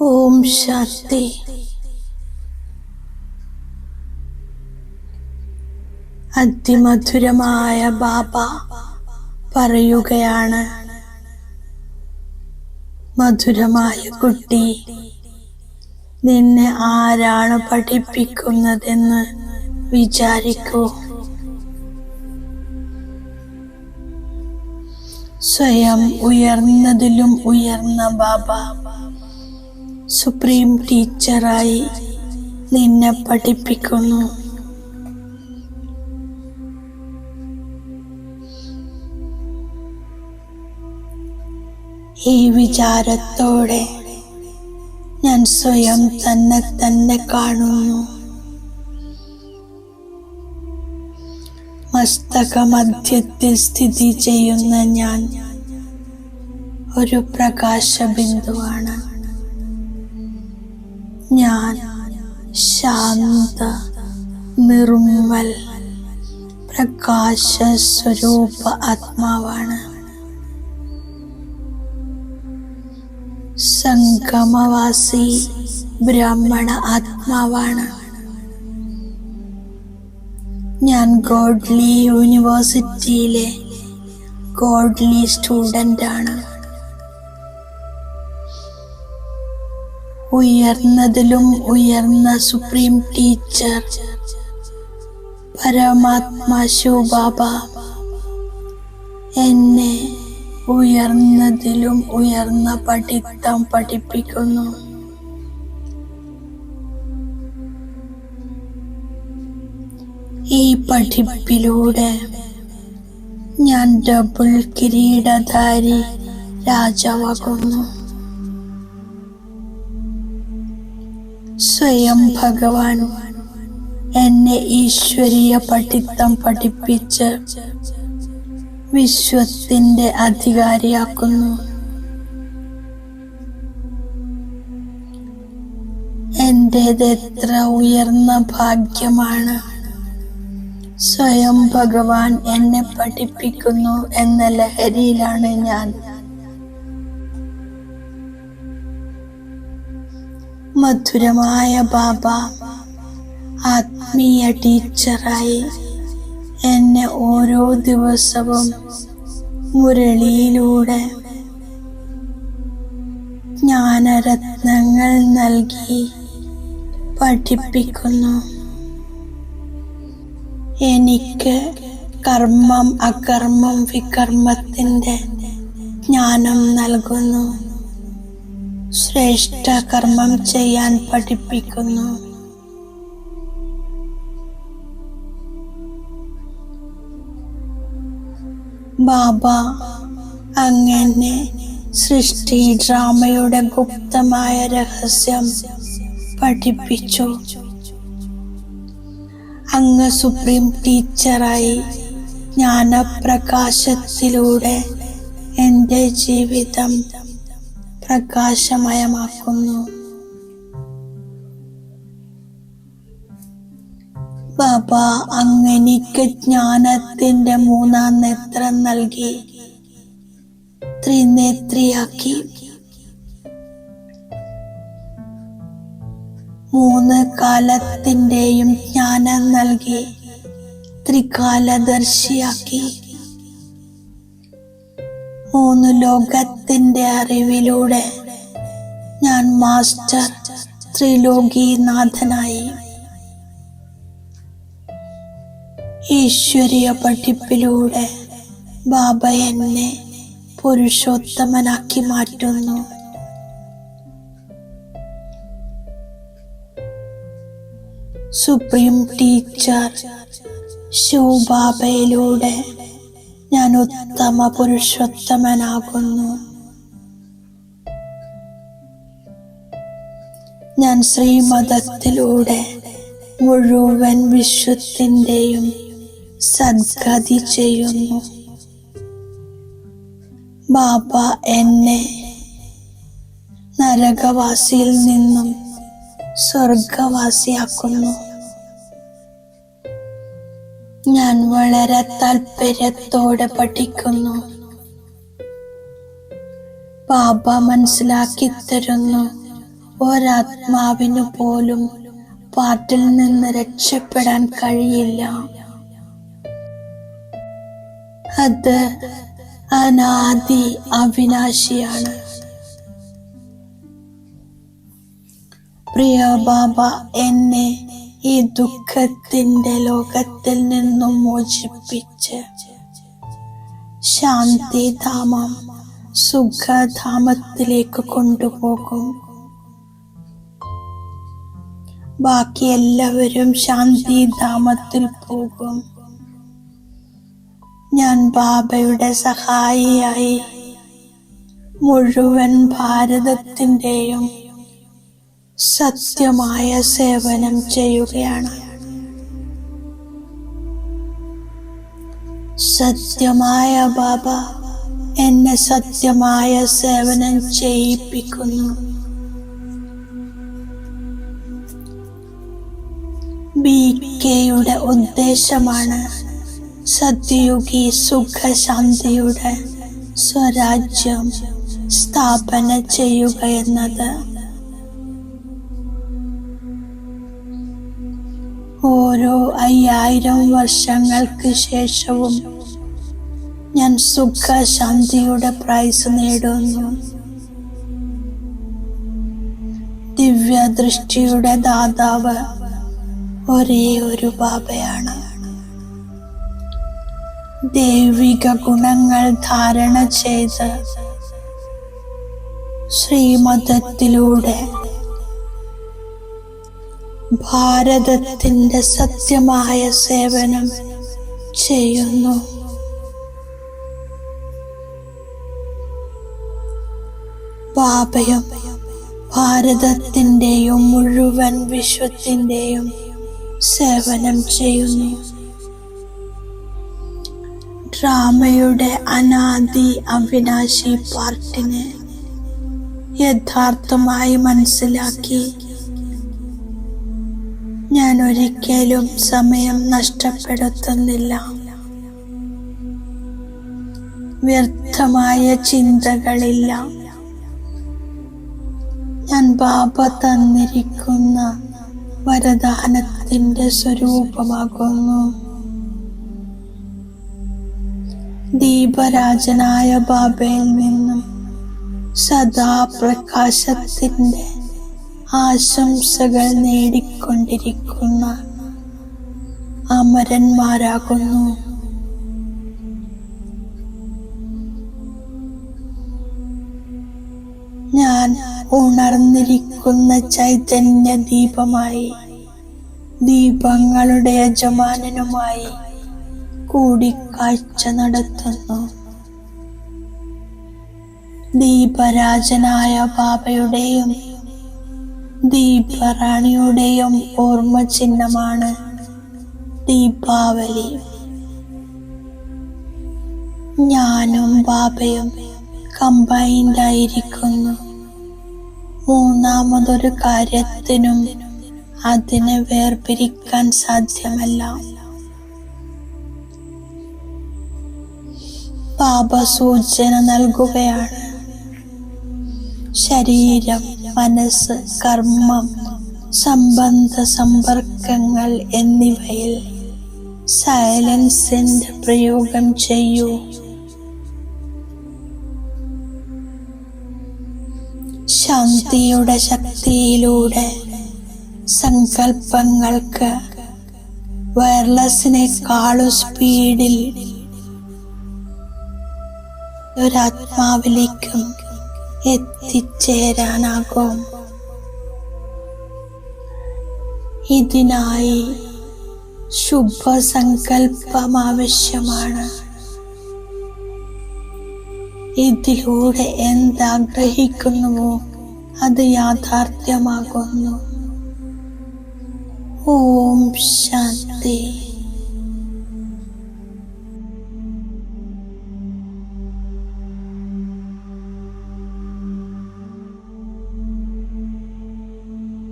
ഓം ശാന്തി. അതിമധുരമായ ബാബ പറയുകയാണ് മധുരമായ കുട്ടി നിന്നെ ആരാണ് പഠിപ്പിക്കുന്നതെന്ന് വിചാരിക്കൂ. സ്വയം ഉയർന്നതിലും ഉയർന്ന ബാബ സുപ്രീം ടീച്ചറായി നിന്നെ പഠിപ്പിക്കുന്നു. ഈ വിചാരത്തോടെ ഞാൻ സ്വയം തന്നെ തന്നെ കാണുന്നു. മസ്തക മധ്യത്തിൽ സ്ഥിതി ചെയ്യുന്ന ഞാൻ ഒരു പ്രകാശ ബിന്ദുവാണ് ഞാൻ ശാന്ത നിർമ്മൽ പ്രകാശ സ്വരൂപ ആത്മാവാണ്. സംഗമവാസി ബ്രാഹ്മണ ആത്മാവാണ്. ഞാൻ ഗോഡ്ലി യൂണിവേഴ്സിറ്റിയിലെ ഗോഡ്ലി സ്റ്റുഡന്റ് ആണ് ഉയർന്നതിലും ഉയർന്ന സുപ്രീം ടീച്ചർ. പരമാത്മാ ശിവബാബ എന്നെ ഉയർന്നതിലും ഉയർന്ന പഠിത്തം പഠിപ്പിക്കുന്നു. ഈ പഠിപ്പിലൂടെ ഞാൻ ഡബിൾ കിരീടധാരി രാജാവാകുന്നു. സ്വയം ഭഗവാൻ എന്നെ ഈശ്വരീയ പഠിത്തം പഠിപ്പിച്ച് വിശ്വത്തിന്റെ അധികാരിയാക്കുന്നു. എന്റേത് എത്ര ഉയർന്ന ഭാഗ്യമാണ് സ്വയം ഭഗവാൻ എന്നെ പഠിപ്പിക്കുന്നു എന്ന ലഹരിയിലാണ് ഞാൻ. മധുരമായ ബാബ ആത്മീയ ടീച്ചറായി എന്നെ ഓരോ ദിവസവും മുരളിയിലൂടെ ജ്ഞാനരത്നങ്ങൾ നൽകി പഠിപ്പിക്കുന്നു. എനിക്ക് കർമ്മം അകർമ്മം വികർമ്മത്തിന്റെ ജ്ഞാനം നൽകുന്നു. ശ്രേഷ്ഠ കർമ്മം ചെയ്യാൻ പഠിപ്പിക്കുന്നു. ബാബ അങ്ങനെ സൃഷ്ടി ഡ്രാമയുടെ ഗുപ്തമായ രഹസ്യം പഠിപ്പിച്ചു. അങ്ങ് സുപ്രീം ടീച്ചറായി ജ്ഞാനപ്രകാശത്തിലൂടെ എന്റെ ജീവിതം പ്രകാശമയമാക്കുന്നു. ബാബ അങ്ങനിക്ക് ജ്ഞാനത്തിന്റെ മൂന്നാം നേത്രം നൽകി. ത്രിനേത്രിയാക്കി. മൂന്ന് കാലത്തിന്റെയും ജ്ഞാനം നൽകി. ത്രികാലദർശിയാക്കി. മൂന്ന് ലോകത്തിന്റെ അറിവിലൂടെ ഞാൻ മാസ്റ്റർ ത്രിലോകീനാഥനായി. ഈശ്വരീയ പഠിപ്പിലൂടെ ബാബ എന്നെ പുരുഷോത്തമനാക്കി മാറ്റുന്നു. സുപ്രീം ടീച്ചർ ശിവബാബയിലൂടെ ഞാൻ ഉത്തമ പുരുഷോത്തമനാകുന്നു ഞാൻ ശ്രീമതത്തിലൂടെ മുഴുവൻ വിശ്വത്തിന്റെയും സദ്ഗതി ചെയ്യുന്നു. ബാബ എന്നെ നരകവാസിയിൽ നിന്നും സ്വർഗവാസിയാക്കുന്നു. ഞാൻ വളരെ താല്പര്യത്തോടെ പഠിക്കുന്നു. ബാബ മനസ്സിലാക്കി തരുന്നു. ഒരാത്മാവിനു പോലും പാട്ടിൽ നിന്ന് രക്ഷപ്പെടാൻ കഴിയില്ല. അത് അനാദി അവിനാശിയാണ്. പ്രിയ ബാബ എന്നെ ഈ ദുഃഖത്തിന്റെ ലോകത്തിൽ നിന്നും മോചിപ്പിച്ച് ശാന്തിധാമം സുഖധാമത്തിലേക്ക് കൊണ്ടുപോകും. ബാക്കി എല്ലാവരും ശാന്തിധാമത്തിൽ പോകും. ഞാൻ ബാബയുടെ സഹായിയായി മുഴുവൻ ഭാരതത്തിന്റെയും സത്യമായ സേവനം ചെയ്യുകയാണ്. സത്യമായ ബാബ എന്നെ സത്യമായ സേവനം ചെയ്യിപ്പിക്കുന്നു. ബി കെയുടെ ഉദ്ദേശമാണ് സത്യയുഗി സുഖശാന്തിയുടെ സ്വരാജ്യം സ്ഥാപന ചെയ്യുക എന്നത്. ഓരോ അയ്യായിരം വർഷങ്ങൾക്ക് ശേഷവും ഞാൻ സുഖശാന്തിയുടെ പ്രൈസ് നേടുന്നു. ദിവ്യദൃഷ്ടിയുടെ ദാതാവ് ഒരേ ഒരു ബാബയാണ്. ദൈവിക ഗുണങ്ങൾ ധാരണ ചെയ്ത് ശ്രീമതത്തിലൂടെ ഭാരതത്തിന്റെ സത്യമായ സേവനം ചെയ്യുന്നു. ബാബയും ഭാരതത്തിന്റെയും മുഴുവൻ വിശ്വത്തിന്റെയും സേവനം ചെയ്യുന്നു. ഡ്രാമയുടെ അനാദി അവിനാശി പാർട്ടിനെ യഥാർത്ഥമായി മനസ്സിലാക്കി ഞാൻ ഒരിക്കലും സമയം നഷ്ടപ്പെടുത്തുന്നില്ല. വ്യർത്ഥമായ ചിന്തകളില്ല. ഞാൻ ബാബ തന്നിരിക്കുന്ന വരദാനത്തിന്റെ സ്വരൂപമാകുന്നു. ദീപരാജനായ ബാബയിൽ നിന്നും സദാ പ്രകാശത്തിന്റെ ആശംസകൾ നേടിക്കൊണ്ടിരിക്കുന്ന അമരന്മാരാകുന്നു ഞാൻ ഉണർന്നിരിക്കുന്ന ചൈതന്യ ദീപമായി ദീപങ്ങളുടെ യജമാനനുമായി കൂടിക്കാഴ്ച നടത്തുന്നു. ദീപരാജനായ ബാബയുടെയും ദീപറാണിയുടെയും ഓർമ്മ ചിഹ്നമാണ് ദീപാവലി. ഞാനും ബാബയും കമ്പൈൻഡ് ആയിരിക്കുന്നു മൂന്നാമതൊരു കാര്യത്തിനും അതിനെ വേർപിരിക്കാൻ സാധ്യമല്ല. പാപസൂചന സൂചന നൽകുകയാണ്. ശരീരം മനസ്സ് കർമ്മം സംബന്ധ സമ്പർക്കങ്ങൾ എന്നിവയിൽ സൈലൻസിന്റെ പ്രയോഗം ചെയ്യൂ. ശാന്തിയുടെ ശക്തിയിലൂടെ സങ്കല്പങ്ങൾക്ക് വയർലെസ്സിനേക്കാളും സ്പീഡിൽ ഒരാത്മാവിലേക്കും എത്തിച്ചേരാനാകും. ഇതിനായി ശുഭസങ്കല്പം ആവശ്യമാണ് ഇതിലൂടെ എന്താഗ്രഹിക്കുന്നുവോ അത് യാഥാർത്ഥ്യമാകുന്നു. ഓം ശാന്തി.